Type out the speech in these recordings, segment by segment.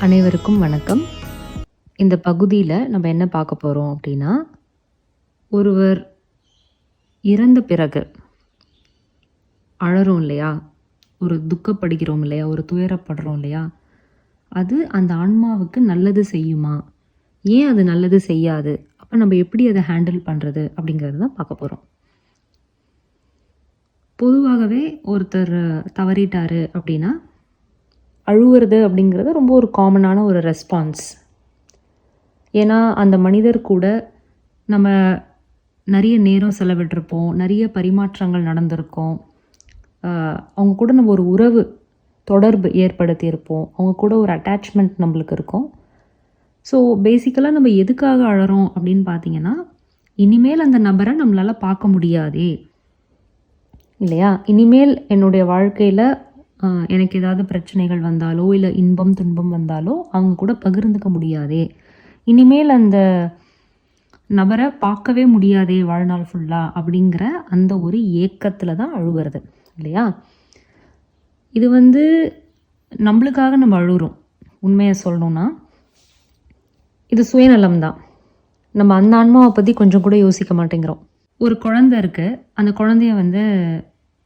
அனைவருக்கும் வணக்கம். இந்த பகுதியில் நம்ம என்ன பார்க்க போகிறோம் அப்படின்னா ஒருவர் இறந்த பிறகு அழறோம் இல்லையா? ஒரு துக்கப்படுகிறோம் இல்லையா? ஒரு துயரப்படுறோம் இல்லையா? அது அந்த ஆன்மாவுக்கு நல்லது செய்யுமா? ஏன் அது நல்லது செய்யாது? அப்போ நம்ம எப்படி அதை ஹேண்டில் பண்ணுறது அப்படிங்கிறது தான் பார்க்க போகிறோம் பொதுவாகவே ஒருத்தர் தவறிட்டாரு அப்படின்னா அழுகிறது அப்படிங்கிறது ரொம்ப ஒரு காமனான ஒரு ரெஸ்பான்ஸ் ஏன்னா அந்த மனிதர் கூட நம்ம நிறைய நேரம் செலவிட்டிருப்போம் நிறைய பரிமாற்றங்கள் நடந்திருக்கும். அவங்க கூட நம்ம ஒரு உறவு தொடர்பு ஏற்படுத்தியிருப்போம். அவங்க கூட ஒரு அட்டாச்மெண்ட் நம்மளுக்கு இருக்கும். ஸோ பேசிக்கலாக நம்ம எதுக்காக அழறோம் அப்படின்னு பார்த்தீங்கன்னா இனிமேல் அந்த நபரை நம்மளால் பார்க்க முடியாதே. இல்லையா? இனிமேல் என்னுடைய வாழ்க்கையில் எனக்கு ஏதாவது பிரச்சனைகள் வந்தாலோ இல்லை இன்பம் துன்பம் வந்தாலோ அவங்க கூட பகிர்ந்துக்க முடியாதே. இனிமேல் அந்த நபரை பார்க்கவே முடியாதே வாழ்நாள் ஃபுல்லாக அப்படிங்கிற அந்த ஒரு ஏக்கத்தில் தான் அழுகிறது இல்லையா? இது வந்து நம்மளுக்காக நம்ம அழுகிறோம் உண்மையை சொல்லணும்னா இது சுயநலம் தான். நம்ம அந்த ஆன்மாவை பற்றி கொஞ்சம் கூட யோசிக்க மாட்டேங்கிறோம். ஒரு குழந்தை இருக்குது அந்த குழந்தைய வந்து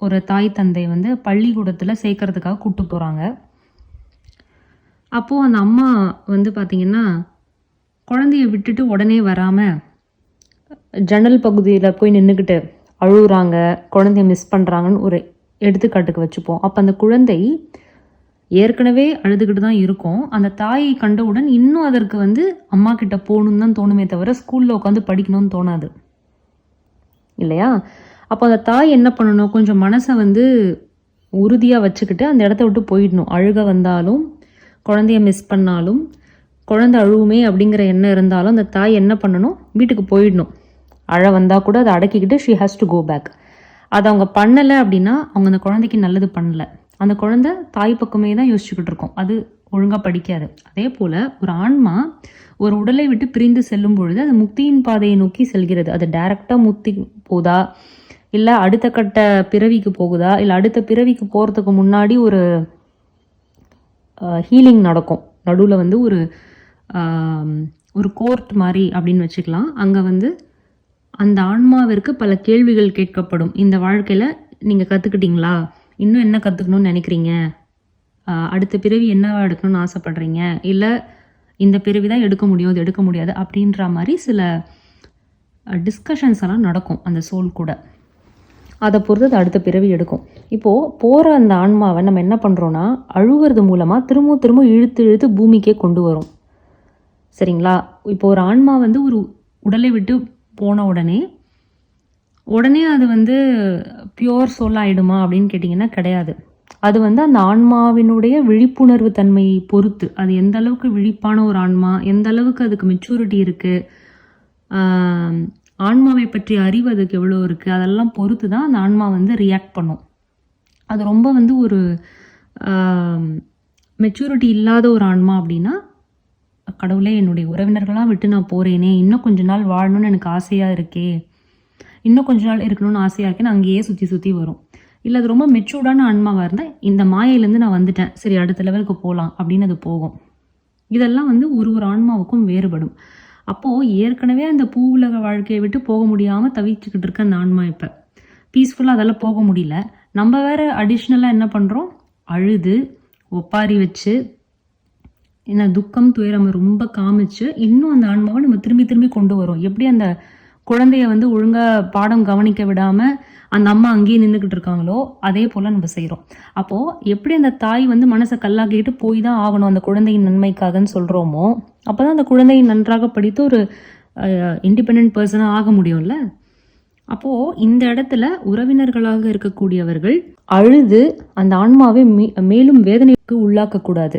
ஒரு தாய் தந்தை வந்து பள்ளிக்கூடத்தில் சேர்க்கறதுக்காக கூப்பிட்டு போகிறாங்க அப்போது அந்த அம்மா வந்து பார்த்திங்கன்னா குழந்தைய விட்டுட்டு உடனே வராமல் ஜன்னல் பகுதியில் போய் நின்றுக்கிட்டு அழுகுறாங்க. குழந்தைய மிஸ் பண்ணுறாங்கன்னு ஒரு எடுத்துக்காட்டுக்கு வச்சுப்போம். அப்போ அந்த குழந்தை ஏற்கனவே அழுதுகிட்டு தான் இருக்கும். அந்த தாயை கண்டவுடன் இன்னும் அதற்கு வந்து அம்மா கிட்ட போகணுன்னு தான் தோணுமே தவிர ஸ்கூலில் உட்காந்து படிக்கணும்னு தோணாது. இல்லையா? அப்போ அந்த தாய் என்ன பண்ணணும்? கொஞ்சம் மனசை வந்து உறுதியாக வச்சுக்கிட்டு அந்த இடத்த விட்டு போயிடணும். அழுக வந்தாலும் குழந்தைய மிஸ் பண்ணாலும் குழந்தை அழுவுமே அப்படிங்கிற எண்ணம் இருந்தாலும் அந்த தாய் என்ன பண்ணணும்? வீட்டுக்கு போயிடணும். அழ வந்தால் கூட அதை அடக்கிக்கிட்டு she has to go back அதை அவங்க பண்ணலை அப்படின்னா அவங்க அந்த குழந்தைக்கு நல்லது பண்ணல. அந்த குழந்தை தாய் பக்கமே தான் யோசிச்சுக்கிட்டு இருக்கோம். அது ஒழுங்காக படிக்காது. அதே போல் ஒரு ஆன்மா ஒரு உடலை விட்டு பிரிந்து செல்லும் பொழுது அது முக்தியின் பாதையை நோக்கி செல்கிறது. அது டைரக்டாக முக்தி போதா? இல்லை அடுத்த கட்ட பிறவிக்கு போகுதா? இல்லை அடுத்த பிறவிக்கு போகிறதுக்கு முன்னாடி ஒரு ஹீலிங் நடக்கும். நடுவில் வந்து ஒரு ஒரு கோர்ட் மாதிரி அப்படின்னு வச்சுக்கலாம். அங்கே வந்து அந்த ஆன்மாவிற்கு பல கேள்விகள் கேட்கப்படும். இந்த வாழ்க்கையில் நீங்கள் கற்றுக்கிட்டீங்களா இன்னும் என்ன கற்றுக்கணும்னு நினைக்கிறீங்க? அடுத்த பிறவி என்னவா எடுக்கணும்னு ஆசைப்படுறீங்க? இல்லை இந்த பிறவி தான் எடுக்க முடியும் இது எடுக்க முடியாது அப்படின்ற மாதிரி சில டிஸ்கஷன்ஸ் எல்லாம் நடக்கும் அந்த சோல் கூட. அதை பொறுத்து அது அடுத்த பிறவி எடுக்கும். இப்போது போகிற அந்த ஆன்மாவை நம்ம என்ன பண்ணுறோன்னா அழுகிறது மூலமாக திரும்ப திரும்ப இழுத்து இழுத்து பூமிக்கே கொண்டு வரும். சரிங்களா? இப்போ ஒரு ஆன்மா வந்து ஒரு உடலை விட்டு போன உடனே உடனே அது வந்து பியோர் சோல் ஆகிடுமா அப்படின்னு கேட்டிங்கன்னா கிடையாது. அது வந்து அந்த ஆன்மாவினுடைய விழிப்புணர்வு தன்மையை பொறுத்து அது எந்த அளவுக்கு விழிப்பான ஒரு ஆன்மா எந்த அளவுக்கு அதுக்கு மெச்சூரிட்டி இருக்குது ஆன்மாவை பற்றி அறிவு அதுக்கு எவ்வளோ இருக்குது அதெல்லாம் பொறுத்து தான் அந்த ஆன்மா வந்து ரியாக்ட் பண்ணும். அது ரொம்ப வந்து ஒரு மெச்சூரிட்டி இல்லாத ஒரு ஆன்மா அப்படின்னா கடவுளே என்னுடைய உறவினர்களாக விட்டு நான் போகிறேனே இன்னும் கொஞ்ச நாள் வாழணும்னு எனக்கு ஆசையாக இருக்கே இன்னும் கொஞ்ச நாள் இருக்கணும்னு ஆசையாக இருக்கேன்னு அங்கேயே சுற்றி சுற்றி வரும். இல்லை அது ரொம்ப மெச்சூர்டான ஆன்மாவாக இருந்தால் இந்த மாயையிலேருந்து நான் வந்துட்டேன் சரி அடுத்த லெவலுக்கு போகலாம் அப்படின்னு அது போகும். இதெல்லாம் வந்து ஒரு ஒரு ஆன்மாவுக்கும் வேறுபடும். அப்போது ஏற்கனவே அந்த பூ உலக வாழ்க்கையை விட்டு போக முடியாமல் தவிச்சுக்கிட்டு இருக்க அந்த ஆன்மா இப்போ. பீஸ்ஃபுல்லாக அதெல்லாம் போக முடியல. நம்ம வேற அடிஷ்னலாக என்ன பண்ணுறோம் அழுது ஒப்பாரி வச்சு என்ன துக்கம் துயரம் ரொம்ப காமிச்சு இன்னும் அந்த ஆன்மாவை நம்ம திரும்பி திரும்பி கொண்டு வரோம். எப்படி அந்த குழந்தைய வந்து ஒழுங்காக பாடம் கவனிக்க விடாமல் அந்த அம்மா அங்கேயே நின்றுக்கிட்டு இருக்காங்களோ அதே போல் நம்ம செய்கிறோம் அப்போது எப்படி அந்த தாய் வந்து மனசை கல்லாக்கிட்டு போய் தான் ஆகணும் அந்த குழந்தையின் நன்மைக்காகன்னு சொல்கிறோமோ அப்போ தான் அந்த குழந்தையை நன்றாக படித்து ஒரு இண்டிபெண்ட் பர்சனாக ஆக முடியும்ல? அப்போது இந்த இடத்துல உறவினர்களாக இருக்கக்கூடியவர்கள் அழுது அந்த ஆன்மாவை மே மேலும் வேதனைக்கு உள்ளாக்கக்கூடாது.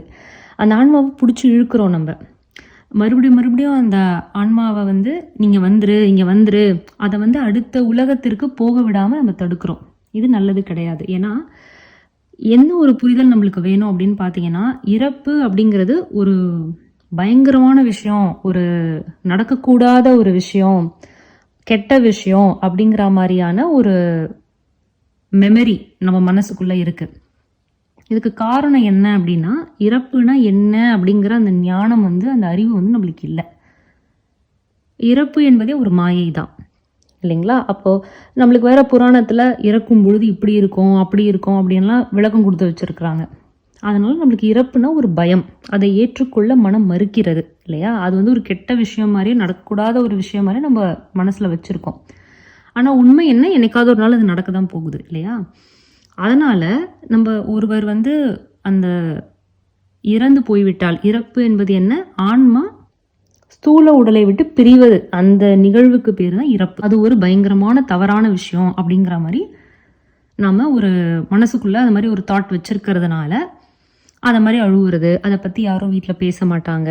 அந்த ஆன்மாவை பிடிச்சி இழுக்கிறோம் நம்ம. மறுபடியும் மறுபடியும் அந்த ஆன்மாவை வந்து நீங்கள் வந்துரு இங்கே வந்துரு அதை வந்து அடுத்த உலகத்திற்கு போக விடாமல் நம்ம தடுக்கிறோம். இது நல்லது கிடையாது. ஏன்னா என்ன ஒரு புரிதல் நம்மளுக்கு வேணும் அப்படின்னு பார்த்தீங்கன்னா இறப்பு அப்படிங்கிறது ஒரு பயங்கரமான விஷயம் ஒரு நடக்கக்கூடாத ஒரு விஷயம் கெட்ட விஷயம் அப்படிங்கிற மாதிரியான ஒரு மெமரி நம்ம மனசுக்குள்ளே இருக்குது இதுக்கு காரணம் என்ன அப்படின்னா இறப்புனா என்ன அப்படிங்கிற அந்த ஞானம் வந்து அந்த அறிவு வந்து நம்மளுக்கு இல்லை. இறப்பு என்பதே ஒரு மாயை தான் இல்லைங்களா? அப்போது நம்மளுக்கு வேற புராணத்தில் இறக்கும் பொழுது இப்படி இருக்கும் அப்படி இருக்கும் அப்படின்லாம் விளக்கம் கொடுத்து வச்சுருக்குறாங்க. அதனால் நம்மளுக்கு இறப்புனா ஒரு பயம். அதை ஏற்றுக்கொள்ள மனம் மறுக்கிறது இல்லையா? அது வந்து ஒரு கெட்ட விஷயம் மாதிரியே நடக்கக்கூடாத ஒரு விஷயம் மாதிரி நம்ம மனசில் வச்சுருக்கோம். ஆனால் உண்மை என்ன? என்னைக்காவது ஒரு நாள் அது நடக்க தான் போகுது இல்லையா? அதனால் நம்ம ஒருவர் வந்து அந்த இறந்து போய்விட்டால் இறப்பு என்பது என்ன? ஆன்மா ஸ்தூல உடலை விட்டு பிரிவது. அந்த நிகழ்வுக்கு பேர் தான் இறப்பு. அது ஒரு பயங்கரமான தவறான விஷயம் அப்படிங்கிற மாதிரி நாம் ஒரு மனசுக்குள்ளே அது மாதிரி ஒரு தாட் வச்சுருக்கிறதுனால அதை மாதிரி அழுகுறது அதை பற்றி யாரும் வீட்டில் பேச மாட்டாங்க.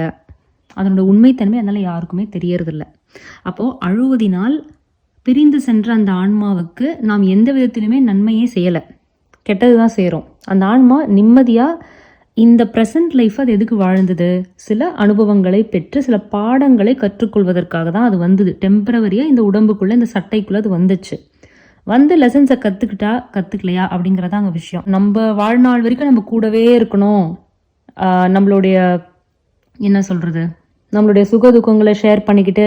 அதனோட உண்மைத்தன்மை அதனால் யாருக்குமே தெரியறதில்ல. அப்போது அழுவதினால் பிரிந்து சென்ற அந்த ஆன்மாவுக்கு நாம் எந்த விதத்திலுமே நன்மையே செய்யலை. கெட்டது தான் செய்கிறோம் அந்த ஆன்மா நிம்மதியாக இந்த ப்ரெசன்ட் லைஃப் அது எதுக்கு வாழ்ந்தது? சில அனுபவங்களை பெற்று சில பாடங்களை கற்றுக்கொள்வதற்காக தான் அது வந்தது. டெம்பரவரியாக இந்த உடம்புக்குள்ளே இந்த சட்டைக்குள்ளே அது வந்துச்சு. வந்து லெசன்ஸை கற்றுக்கிட்டா கற்றுக்கலையா அப்படிங்கிறதா அங்கே விஷயம். நம்ம வாழ்நாள் வரைக்கும் நம்ம கூடவே இருக்கணும். நம்மளுடைய என்ன சொல்கிறது நம்மளுடைய சுக துக்கங்களை ஷேர் பண்ணிக்கிட்டு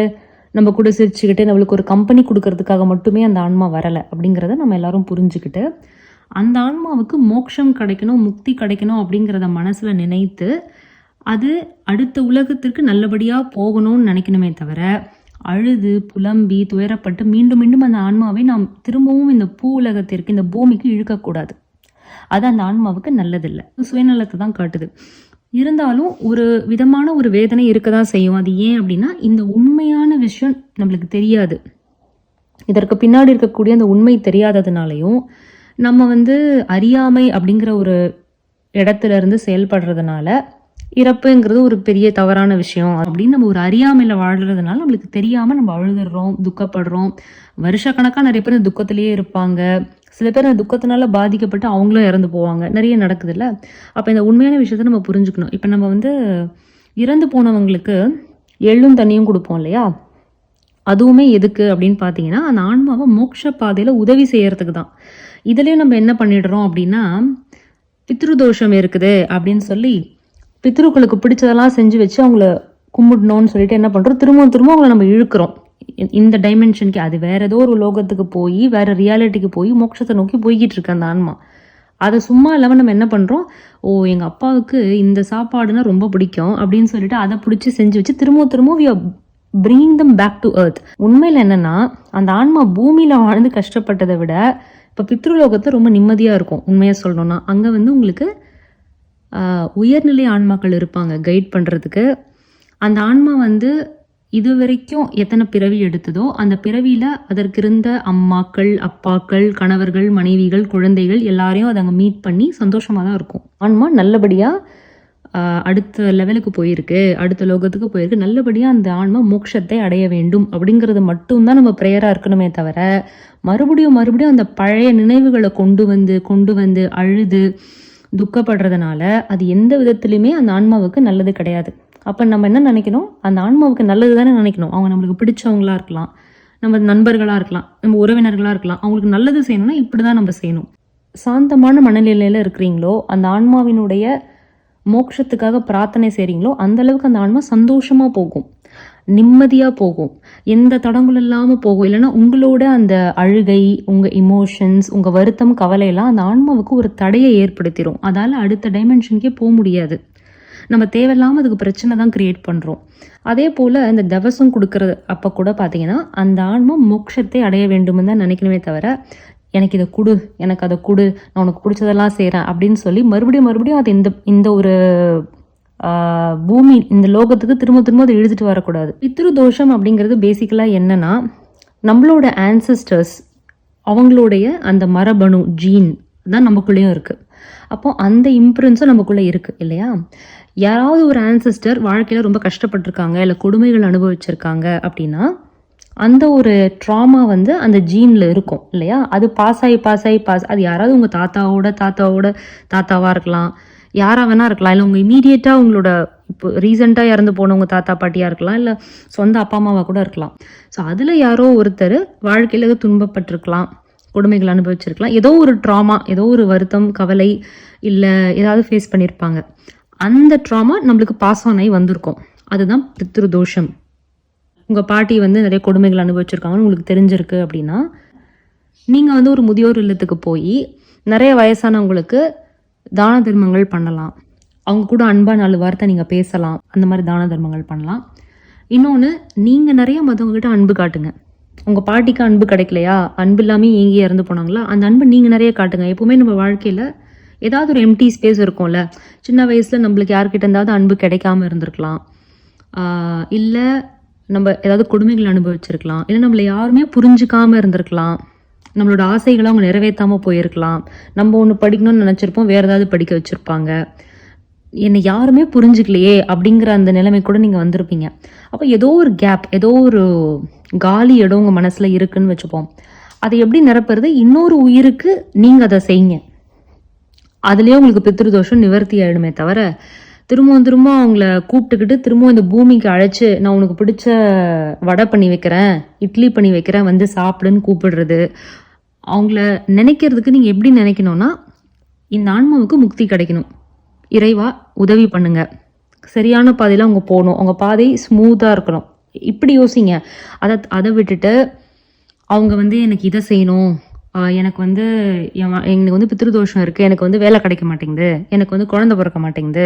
நம்ம கூட சிரிச்சுக்கிட்டு நம்மளுக்கு ஒரு கம்பெனி கொடுக்கறதுக்காக மட்டுமே அந்த ஆன்மா வரலை அப்படிங்கிறத நம்ம எல்லாரும் புரிஞ்சுக்கிட்டு அந்த ஆன்மாவுக்கு மோட்சம் கிடைக்கணும் முக்தி கிடைக்கணும் அப்படிங்கிறத மனசில் நினைத்து அது அடுத்த உலகத்திற்கு நல்லபடியாக போகணும்னு நினைக்கணுமே தவிர அழுது புலம்பி துயரப்பட்டு மீண்டும் மீண்டும் அந்த ஆன்மாவை நாம் திரும்பவும் இந்த பூ உலகத்திற்கு இந்த பூமிக்கு இழுக்கக்கூடாது. அது அந்த ஆன்மாவுக்கு நல்லதில்லை. சுயநலத்தை தான் காட்டுது. இருந்தாலும் ஒரு விதமான ஒரு வேதனை இருக்க தான் செய்யும். அது ஏன் அப்படின்னா இந்த உண்மையான விஷயம் நம்மளுக்கு தெரியாது. இதற்கு பின்னாடி இருக்கக்கூடிய அந்த உண்மை தெரியாததுனாலையும் நம்ம வந்து அறியாமை அப்படிங்கிற ஒரு இடத்துல இருந்து செயல்படுறதுனால இறப்புங்கிறது ஒரு பெரிய தவறான விஷயம். அப்படின்னு நம்ம ஒரு அறியாமையில் வாழ்கிறதுனால நம்மளுக்கு தெரியாமல் நம்ம அழுதுடுறோம் துக்கப்படுறோம். வருஷக்கணக்காக நிறைய பேர் துக்கத்திலேயே இருப்பாங்க. சில பேர் அந்த துக்கத்தினால பாதிக்கப்பட்டு அவங்களும் இறந்து போவாங்க. நிறைய நடக்குதுல்ல? அப்போ இந்த உண்மையான விஷயத்த நம்ம புரிஞ்சுக்கணும். இப்போ நம்ம வந்து இறந்து போனவங்களுக்கு எள்ளும் தண்ணியும் கொடுப்போம் இல்லையா? அதுவுமே எதுக்கு அப்படின்னு பார்த்தீங்கன்னா அந்த ஆன்மாவை மோட்ச பாதையில் உதவி செய்யறதுக்கு தான். இதுலேயும் நம்ம என்ன பண்ணிடுறோம் அப்படின்னா பித்ருதோஷம் இருக்குது அப்படின்னு சொல்லி பித்ருக்களுக்கு பிடிச்சதெல்லாம் செஞ்சு வச்சு அவங்கள கும்பிடணும்னு சொல்லிட்டு என்ன பண்ணுறோம் திரும்பவும் திரும்ப அவங்கள நம்ம இழுக்கிறோம். இந்த டைமென்ஷனுக்கு அது வேற ஏதோ ஒரு லோகத்துக்கு போய் வேற ரியாலிட்டிக்கு போய் மோட்சத்தை நோக்கி போய்கிட்டு இருக்கு அந்த ஆன்மா. அதை சும்மா இல்லாமல் நம்ம என்ன பண்ணுறோம் ஓ எங்கள் அப்பாவுக்கு இந்த சாப்பாடுனா ரொம்ப பிடிக்கும் அப்படின்னு சொல்லிட்டு அதை பிடிச்சி செஞ்சு வச்சு திரும்ப திரும்ப we bringing them back to earth உண்மையில் என்னென்னா அந்த ஆன்மா பூமியில் வாழ்ந்து கஷ்டப்பட்டதை விட இப்போ பித்ருலோகத்தை ரொம்ப நிம்மதியாக இருக்கும். உண்மையாக சொல்லணும்னா அங்கே வந்து உங்களுக்கு உயர்நிலை ஆன்மாக்கள் இருப்பாங்க கைட் பண்ணுறதுக்கு அந்த ஆன்மா வந்து இது வரைக்கும் எத்தனை பிறவி எடுத்ததோ அந்த பிறவியில் அதற்கு இருந்த அம்மாக்கள் அப்பாக்கள் கணவர்கள் மனைவிகள் குழந்தைகள் எல்லாரையும் அதை அங்கே மீட் பண்ணி சந்தோஷமாக தான் இருக்கும். ஆன்மா நல்லபடியாக அடுத்த லெவலுக்கு போயிருக்கு அடுத்த லோகத்துக்கு போயிருக்கு. நல்லபடியாக அந்த ஆன்மா மோட்சத்தை அடைய வேண்டும் அப்படிங்கிறது மட்டும்தான் நம்ம ப்ரேயராக இருக்கணுமே தவிர மறுபடியும் மறுபடியும் அந்த பழைய நினைவுகளை கொண்டு வந்து கொண்டு வந்து அழுது துக்கப்படுறதுனால அது எந்த விதத்துலையுமே அந்த ஆன்மாவுக்கு நல்லது கிடையாது. அப்போ நம்ம என்ன நினைக்கணும்? அந்த ஆன்மாவுக்கு நல்லது தானே நினைக்கணும். அவங்க நம்மளுக்கு பிடிச்சவங்களா இருக்கலாம். நம்ம நண்பர்களாக இருக்கலாம். நம்ம உறவினர்களாக இருக்கலாம். அவங்களுக்கு நல்லது செய்யணும்னா இப்படி தான் நம்ம செய்யணும். சாந்தமான மனநிலையில் இருக்கிறீங்களோ அந்த ஆன்மாவினுடைய மோட்சத்துக்காக பிரார்த்தனை செய்கிறீங்களோ அந்தளவுக்கு அந்த ஆன்மா சந்தோஷமாக போகும். நிம்மதியாக போகும். எந்த தடங்கள் இல்லாமல் போகும். இல்லைன்னா உங்களோட அந்த அழுகை உங்கள் இமோஷன்ஸ் உங்கள் வருத்தம் கவலையெல்லாம் அந்த ஆன்மாவுக்கு ஒரு தடையை ஏற்படுத்திடும் அதால் அடுத்த டைமென்ஷனுக்கே போக முடியாது. நம்ம தேவையில்லாமல் அதுக்கு பிரச்சனை தான் கிரியேட் பண்ணுறோம் அதே போல் இந்த தவசம் கொடுக்கறது அப்போ கூட பார்த்தீங்கன்னா அந்த ஆன்மா மோட்சத்தை அடைய வேண்டும்னு தான் நினைக்கணுமே தவிர எனக்கு இதை கொடு எனக்கு அதை கொடு நான் உனக்கு பிடிச்சதெல்லாம் செய்கிறேன் அப்படின்னு சொல்லி மறுபடியும் மறுபடியும் அது இந்த இந்த ஒரு பூமி இந்த லோகத்துக்கு திரும்ப திரும்ப அதை இழுத்துட்டு வரக்கூடாது. பித்ரு தோஷம் அப்படிங்கிறது பேசிக்கலாக என்னன்னா நம்மளோட ஆன்சஸ்டர்ஸ் அவங்களுடைய அந்த மரபணு ஜீன் தான் நமக்குள்ளேயும் இருக்குது அப்போ அந்த இம்ப்ரன்ஸும் நமக்குள்ளே இருக்குது இல்லையா? யாராவது ஒரு ஆன்சஸ்டர் வாழ்க்கையில் ரொம்ப கஷ்டப்பட்டிருக்காங்க இல்லை கொடுமைகள் அனுபவிச்சிருக்காங்க அப்படின்னா அந்த ஒரு ட்ராமா வந்து அந்த ஜீனில் இருக்கும் இல்லையா? அது பாஸ் ஆகி பாஸ் ஆகி பாஸ் அது யாராவது உங்கள் தாத்தாவோட தாத்தாவோட தாத்தாவாக இருக்கலாம் யாராக வேணா இருக்கலாம். இல்லை உங்கள் இமீடியட்டாக உங்களோட இப்போ ரீசெண்டாக இறந்து போனவங்க தாத்தா பாட்டியாக இருக்கலாம். இல்லை சொந்த அப்பா அம்மாவாக கூட இருக்கலாம். ஸோ அதில் யாரோ ஒருத்தர் வாழ்க்கையில் துன்பப்பட்டிருக்கலாம். கொடுமைகள் அனுபவிச்சிருக்கலாம். ஏதோ ஒரு ட்ராமா ஏதோ ஒரு வருத்தம் கவலை இல்லை ஏதாவது ஃபேஸ் பண்ணியிருப்பாங்க அந்த ட்ராமா நம்மளுக்கு பாஸ் ஆன் ஆகி வந்திருக்கும். அதுதான் பித்ருதோஷம். உங்கள் பாட்டி வந்து நிறைய கொடுமைகள் அனுபவிச்சிருக்காங்கன்னு உங்களுக்கு தெரிஞ்சிருக்கு அப்படின்னா நீங்கள் வந்து ஒரு முதியோர் இல்லத்துக்கு போய் நிறைய வயசானவங்களுக்கு தான தர்மங்கள் பண்ணலாம். அவங்க கூட அன்பாக நாலு வார்த்தை நீங்கள் பேசலாம். அந்த மாதிரி தான தர்மங்கள் பண்ணலாம். இன்னொன்று நீங்கள் நிறைய மற்றவங்ககிட்ட அன்பு காட்டுங்க. உங்கள் பாட்டிக்கு அன்பு கிடைக்கலையா? அன்பு இல்லாமல் ஏங்கி இறந்து போனாங்களா? அந்த அன்பு நீங்கள் நிறைய காட்டுங்க. எப்போவுமே நம்ம வாழ்க்கையில் ஏதாவது ஒரு எம்டி ஸ்பேஸ் இருக்கும்ல. சின்ன வயசில் நம்மளுக்கு யார்கிட்ட இருந்தாவது அன்பு கிடைக்காம இருந்திருக்கலாம். இல்லை நம்ம ஏதாவது கொடுமைகள் அனுபவிச்சிருக்கலாம். இல்லை நம்மளை யாருமே புரிஞ்சுக்காமல் இருந்திருக்கலாம். நம்மளோட ஆசைகளை அவங்க நிறைவேற்றாமல் போயிருக்கலாம். நம்ம ஒன்று படிக்கணும்னு நினச்சிருப்போம் வேறு ஏதாவது படிக்க வச்சுருப்பாங்க. என்னை யாருமே புரிஞ்சுக்கலையே அப்படிங்கிற அந்த நிலைமை கூட நீங்கள் வந்திருப்பீங்க. அப்போ ஏதோ ஒரு கேப் ஏதோ ஒரு காலி இடம் உங்கள் மனசில் இருக்குன்னு வச்சுப்போம். அதை எப்படி நிரப்புறது? இன்னொரு உயிருக்கு நீங்கள் அதை செய்யுங்க. அதுலேயே உங்களுக்கு பித்ருதோஷம் நிவர்த்தி ஆயிடுமே தவிர திரும்பவும் திரும்ப அவங்கள கூப்பிட்டுக்கிட்டு திரும்பவும் இந்த பூமிக்கு அழைச்சி நான் உனக்கு பிடிச்ச வடை பண்ணி வைக்கிறேன் இட்லி பண்ணி வைக்கிறேன் வந்து சாப்பிடுன்னு கூப்பிடுறது அவங்கள நினைக்கிறதுக்கு நீங்கள் எப்படி நினைக்கணும்னா இந்த ஆன்மாவுக்கு முக்தி கிடைக்கணும். இறைவா உதவி பண்ணுங்க. சரியான பாதையில் அவங்க போகணும். அவங்க பாதை ஸ்மூத்தாக இருக்கணும். இப்படி யோசிங்க. அதை அதை விட்டுட்டு அவங்க வந்து எனக்கு இதை செய்யணும். எனக்கு வந்து என் எனக்கு வந்து பித்ருதோஷம் இருக்குது எனக்கு வந்து வேலை கிடைக்க மாட்டேங்குது. எனக்கு வந்து குழந்தை பிறக்க மாட்டேங்குது.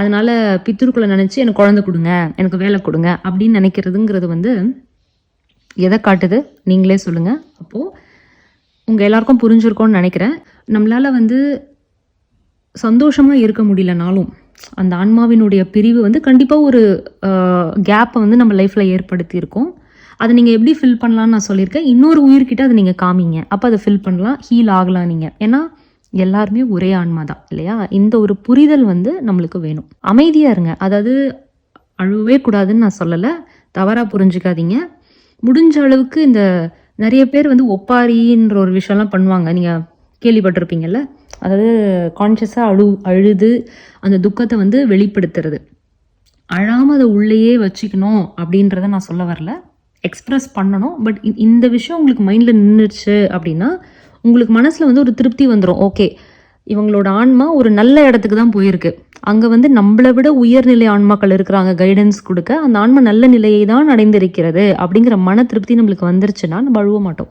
அதனால் பித்ருக்குள்ளே நினச்சி எனக்கு குழந்தை கொடுங்க. எனக்கு வேலை கொடுங்க. அப்படின்னு நினைக்கிறதுங்கிறது வந்து எதை காட்டுது? நீங்களே சொல்லுங்கள் அப்போது உங்கள் எல்லாருக்கும் புரிஞ்சிருக்கோன்னு நினைக்கிறேன். நம்மளால் வந்து சந்தோஷமாக இருக்க முடியலனாலும் அந்த ஆன்மாவினுடைய பிரிவு வந்து கண்டிப்பாக ஒரு கேப்பை வந்து நம்ம லைஃப்பில் ஏற்படுத்தியிருக்கோம். அதை நீங்கள் எப்படி ஃபில் பண்ணலாம்னு நான் சொல்லியிருக்கேன். இன்னொரு உயிர்கிட்ட அதை நீங்கள் காமிங்க. அப்போ அதை ஃபில் பண்ணலாம். ஹீல் ஆகலாம் நீங்கள் ஏன்னா எல்லாருமே ஒரே ஆன்மா தான் இல்லையா? இந்த ஒரு புரிதல் வந்து நம்மளுக்கு வேணும். அமைதியாக இருங்க. அதாவது அழுவே கூடாதுன்னு நான் சொல்லலை. தவறாக புரிஞ்சுக்காதீங்க. முடிஞ்ச அளவுக்கு இந்த நிறைய பேர் வந்து ஒப்பாரின்ற ஒரு விஷயம்லாம் பண்ணுவாங்க. நீங்கள் கேள்விப்பட்டிருப்பீங்கல்ல? அதாவது கான்ஷியஸாக அழு அழுது அந்த துக்கத்தை வந்து வெளிப்படுத்துறது. அழாமல் அதை உள்ளேயே வச்சுக்கணும் அப்படின்றத நான் சொல்ல வரல. எக்ஸ்ப்ரெஸ் பண்ணணும். பட் இந்த விஷயம் உங்களுக்கு மைண்டில் நின்றுச்சு அப்படின்னா உங்களுக்கு மனசில் வந்து ஒரு திருப்தி வந்துடும் ஓகே இவங்களோட ஆன்மா ஒரு நல்ல இடத்துக்கு தான் போயிருக்கு. அங்கே வந்து நம்மளை விட உயர்நிலை ஆன்மாக்கள் இருக்கிறாங்க கைடன்ஸ் கொடுக்க. அந்த ஆன்மா நல்ல நிலையை தான் அடைந்திருக்கிறது அப்படிங்கிற மன திருப்தி நம்மளுக்கு வந்துருச்சுன்னா நம்ம அழுவ மாட்டோம்.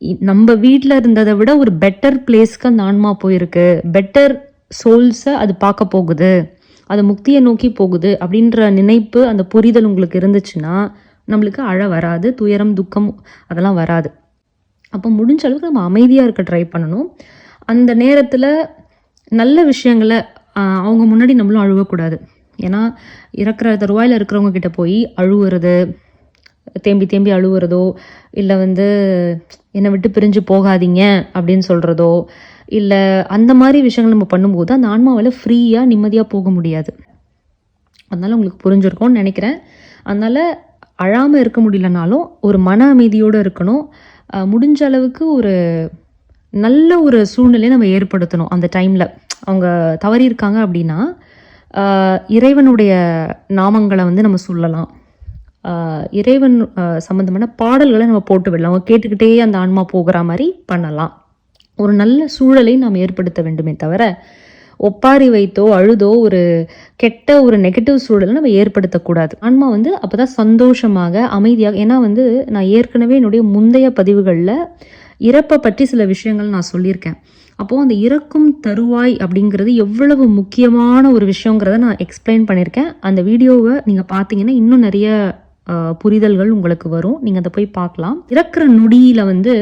இ- நம்ம வீட்டில் இருந்ததை விட ஒரு பெட்டர் பிளேஸ்க்கு அந்த ஆன்மா போயிருக்கு. பெட்டர் சோல்ஸை அது பார்க்க போகுது. அது முக்தியை நோக்கி போகுது அப்படின்ற நினைப்பு அந்த புரிதல் உங்களுக்கு இருந்துச்சுன்னா நம்மளுக்கு அழ வராது. துயரம் துக்கம் அதெல்லாம் வராது. அப்போ முடிஞ்ச அளவுக்கு நம்ம அமைதியாக இருக்க ட்ரை பண்ணணும். அந்த நேரத்தில் நல்ல விஷயங்களை அவங்க முன்னாடி நம்மளும் அழுவக்கூடாது. ஏன்னா இறக்குற தருவாயில் இருக்கிறவங்க கிட்ட போய் அழுவுறது தேம்பி தேம்பி அழுவுறதோ இல்லை வந்து என்னை விட்டு பிரிஞ்சு போகாதீங்க அப்படின்னு சொல்கிறதோ இல்லை அந்த மாதிரி விஷயங்கள் நம்ம பண்ணும்போது அந்த ஆன்மாவால் ஃப்ரீயாக நிம்மதியாக போக முடியாது. அதனால் உங்களுக்கு புரிஞ்சிருக்கும்னு நினைக்கிறேன். அதனால் அழாமல் இருக்க முடியலனாலும் ஒரு மன அமைதியோடு இருக்கணும். முடிஞ்ச அளவுக்கு ஒரு நல்ல ஒரு சூழ்நிலையை நம்ம ஏற்படுத்தணும் அந்த டைமில் அவங்க தவறியிருக்காங்க அப்படின்னா இறைவனுடைய நாமங்களை வந்து நம்ம சொல்லலாம். இறைவன் சம்மந்தமான பாடல்களை நம்ம போட்டு விடலாம். அவங்க கேட்டுக்கிட்டே அந்த ஆன்மா போகிற மாதிரி பண்ணலாம். ஒரு நல்ல சூழலை நாம் ஏற்படுத்த வேண்டுமே தவிர ஒப்பாரி வைத்தோ அழுதோ ஒரு கெட்ட ஒரு நெகட்டிவ் சூழலை நம்ம ஏற்படுத்தக்கூடாது. ஆன்மா வந்து அப்பதான் சந்தோஷமாக அமைதியாக ஏன்னா வந்து நான் ஏற்கனவே என்னுடைய முந்தைய பதிவுகளில் இறப்பை பற்றி சில விஷயங்கள் நான் சொல்லியிருக்கேன். அப்போது அந்த இறக்கும் தருவாய் அப்படிங்கிறது எவ்வளவு முக்கியமான ஒரு விஷயங்கிறத நான் எக்ஸ்பிளைன் பண்ணியிருக்கேன். அந்த வீடியோவை நீங்கள் பார்த்தீங்கன்னா இன்னும் நிறைய புரிதல்கள் உங்களுக்கு வரும். நீங்கள் அதை போய் பார்க்கலாம். இறக்குற நொடியில் வந்து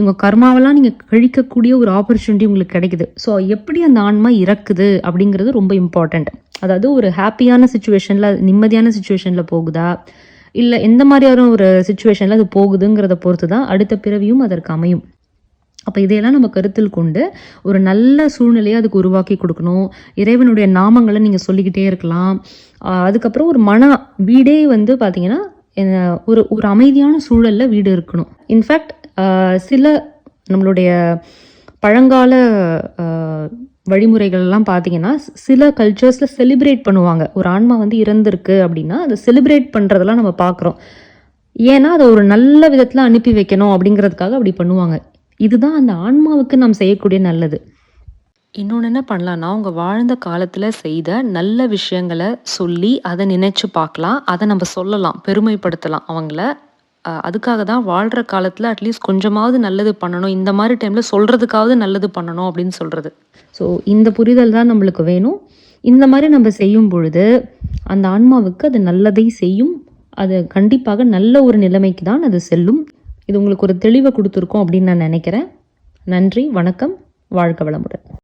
உங்கள் கர்மாவெல்லாம் நீங்கள் கழிக்கக்கூடிய ஒரு ஆப்பர்ச்சுனிட்டி உங்களுக்கு கிடைக்குது. ஸோ எப்படி அந்த ஆன்மா இறக்குது அப்படிங்கிறது ரொம்ப இம்பார்ட்டண்ட் அதாவது ஒரு ஹாப்பியான சுச்சுவேஷனில் நிம்மதியான சுச்சுவேஷனில் போகுதா? இல்லை எந்த மாதிரியான ஒரு சுச்சுவேஷனில் அது போகுதுங்கிறத பொறுத்து தான் அடுத்த பிறவியும் அதற்கு அமையும். அப்போ இதையெல்லாம் நம்ம கருத்தில் கொண்டு ஒரு நல்ல சூழ்நிலையை அதுக்கு உருவாக்கி கொடுக்கணும். இறைவனுடைய நாமங்களை நீங்கள் சொல்லிக்கிட்டே இருக்கலாம். அதுக்கப்புறம் ஒரு மன வீடே வந்து பார்த்தீங்கன்னா ஒரு ஒரு அமைதியான சூழலில் வீடு இருக்கணும். இன்ஃபேக்ட் சில நம்மளுடைய பழங்கால வழிமுறைகள்லாம் பார்த்தீங்கன்னா சில கல்ச்சர்ஸில் செலிப்ரேட் பண்ணுவாங்க. ஒரு ஆன்மா வந்து இறந்துருக்கு அப்படின்னா அதை செலிப்ரேட் பண்ணுறதெல்லாம் நம்ம பார்க்குறோம் ஏன்னா அதை ஒரு நல்ல விதத்தில் அனுப்பி வைக்கணும் அப்படிங்கிறதுக்காக அப்படி பண்ணுவாங்க. இதுதான் அந்த ஆன்மாவுக்கு நாம் செய்யக்கூடிய நல்லது. இன்னொன்று என்ன பண்ணலான்னா அவங்க வாழ்ந்த காலத்தில் செய்த நல்ல விஷயங்களை சொல்லி அதை நினைச்சு பார்க்கலாம். அதை நம்ம சொல்லலாம் பெருமைப்படுத்தலாம் அவங்கள. அதுக்காக தான் வாழ்கிற காலத்தில் அட்லீஸ்ட் கொஞ்சமாவது நல்லது பண்ணணும். இந்த மாதிரி டைமில் சொல்கிறதுக்காவது நல்லது பண்ணணும் அப்படின்னு சொல்கிறது ஸோ இந்த புரிதல் தான் நம்மளுக்கு வேணும். இந்த மாதிரி நம்ம செய்யும் பொழுது அந்த ஆன்மாவுக்கு அது நல்லதை செய்யும். அது கண்டிப்பாக நல்ல ஒரு நிலைமைக்கு தான் அது செல்லும். இது உங்களுக்கு ஒரு தெளிவை கொடுத்துருக்கோம் அப்படின்னு நான் நினைக்கிறேன். நன்றி வணக்கம். வாழ்க வளமுடன்.